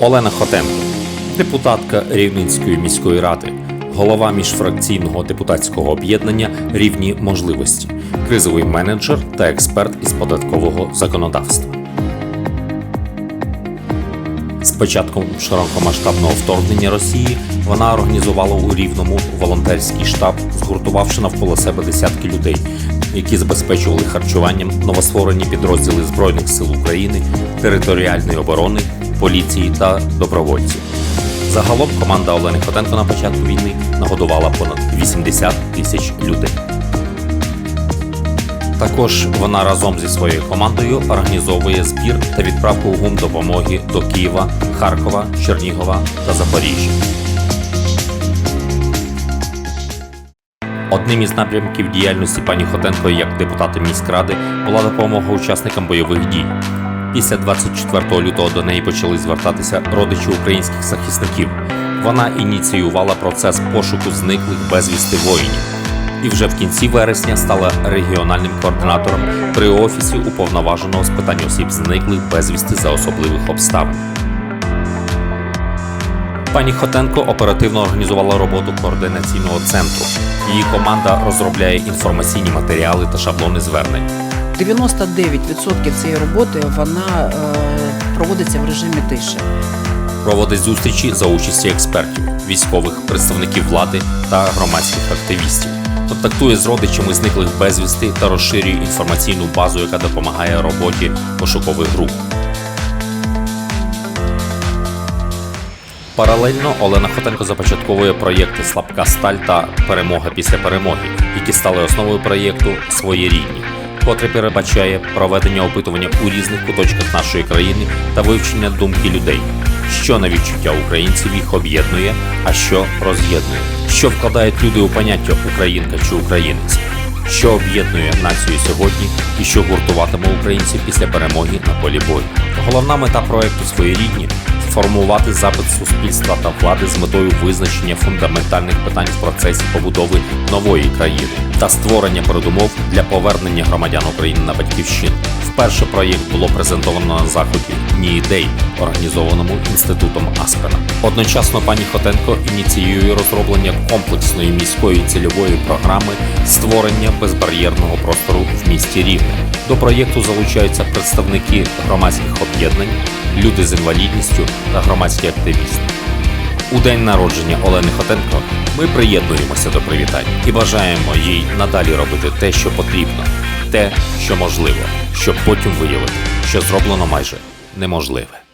Олена Хотенко, депутатка Рівненської міської ради, голова міжфракційного депутатського об'єднання Рівні можливості, кризовий менеджер та експерт із податкового законодавства. З початком широкомасштабного вторгнення Росії вона організувала у Рівному волонтерський штаб, згуртувавши навколо себе десятки людей, які забезпечували харчуванням новостворені підрозділи Збройних сил України, територіальної оборони, поліції та добровольців. Загалом команда Олени Хотенко на початку війни нагодувала понад 80 тисяч людей. Також вона разом зі своєю командою організовує збір та відправку гум допомоги до Києва, Харкова, Чернігова та Запоріжжя. Одним із напрямків діяльності пані Хотенко як депутата міськради була допомога учасникам бойових дій. Після 24 лютого до неї почали звертатися родичі українських захисників. Вона ініціювала процес пошуку зниклих безвісти воїнів і вже в кінці вересня стала регіональним координатором при офісі уповноваженого з питань осіб зниклих безвісти за особливих обставин. Пані Хотенко оперативно організувала роботу координаційного центру. Її команда розробляє інформаційні матеріали та шаблони звернень. 99% цієї роботи вона е, проводиться в режимі тиші. Проводить зустрічі за участі експертів, військових, представників влади та громадських активістів. Контактує з родичами зниклих безвісти та розширює інформаційну базу, яка допомагає роботі пошукових груп. Паралельно Олена Хотенко започатковує проєкти Слабка сталь та Перемога після перемоги, які стали основою проєкту Своєрідні, котрий передбачає проведення опитування у різних куточках нашої країни та вивчення думки людей, що на відчуття українців їх об'єднує, а що роз'єднує, що вкладають люди у поняття українка чи українець, що об'єднує націю сьогодні і що гуртуватиме українців після перемоги на полі бою. Головна мета проекту своєрідні формувати запит суспільства та влади з метою визначення фундаментальних питань в процесі побудови нової країни та створення передумов для повернення громадян України на батьківщину. Вперше проєкт було презентовано на заході Дні ідей, організованому інститутом Аспена. Одночасно пані Хотенко ініціює розроблення комплексної міської цільової програми створення безбар'єрного простору в місті Рівне. До проєкту залучаються представники громадських об'єднань, люди з інвалідністю та громадські активісти. У день народження Олени Хотенко ми приєднуємося до привітань і бажаємо їй надалі робити те, що потрібно, те, що можливо, щоб потім виявити, що зроблено майже неможливе.